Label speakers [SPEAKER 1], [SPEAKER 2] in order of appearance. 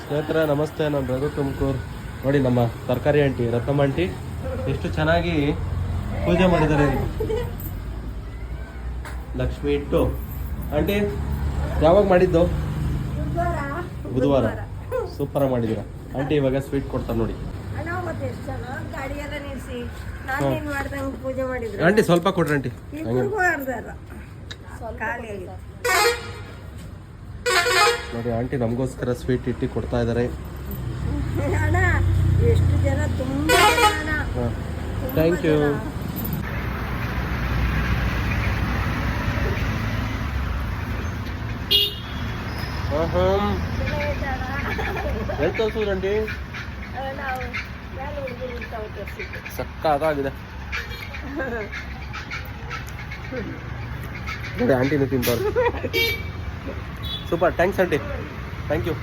[SPEAKER 1] ಸ್ನೇಹಿತರೆ ನಮಸ್ತೆ. ನಾನು ರಘು ತುಮಕೂರು. ನೋಡಿ ನಮ್ಮ ತರಕಾರಿ ಆಂಟಿ ರತ್ನಮ್ಮ ಆಂಟಿ ಎಷ್ಟು ಚೆನ್ನಾಗಿ ಪೂಜೆ ಮಾಡಿದ್ದಾರೆ. ಲಕ್ಷ್ಮಿ ಇಟ್ಟು. ಆಂಟಿ ಯಾವಾಗ ಮಾಡಿದ್ದು? ಬುಧವಾರ. ಸೂಪರ್ ಮಾಡಿದ್ದೀರಾ? ಆಂಟಿ ಇವಾಗ ಸ್ವೀಟ್ ಕೊಡ್ತಾರೆ ನೋಡಿ. ಆಂಟಿ ಸ್ವಲ್ಪ ಕೊಡ್ರಿ ಆಂಟಿ. ನೋಡಿ ಆಂಟಿ ನಮಗೋಸ್ಕರ ಸ್ವೀಟ್ ಇಟ್ಟು ಕೊಡ್ತಾ ಇದ್ದಾರೆ.
[SPEAKER 2] ಎಷ್ಟು ಜನ? ತುಂಬಾ
[SPEAKER 1] ಥ್ಯಾಂಕ್ ಯು ಎಲ್ಲಿ ತೋರಿಸೋದು ಆಂಟಿ
[SPEAKER 2] ನಾವು ಮೇಲೆ ಹುಡುಗರು ತಾವು ತರಿಸಿದ್ದು
[SPEAKER 1] ಸಕ್ಕತ್ತಾಗಿದೆ ನೋಡಿ ಆಂಟಿನೂ ತಿಂತಾರೆ super thanks aunty thank you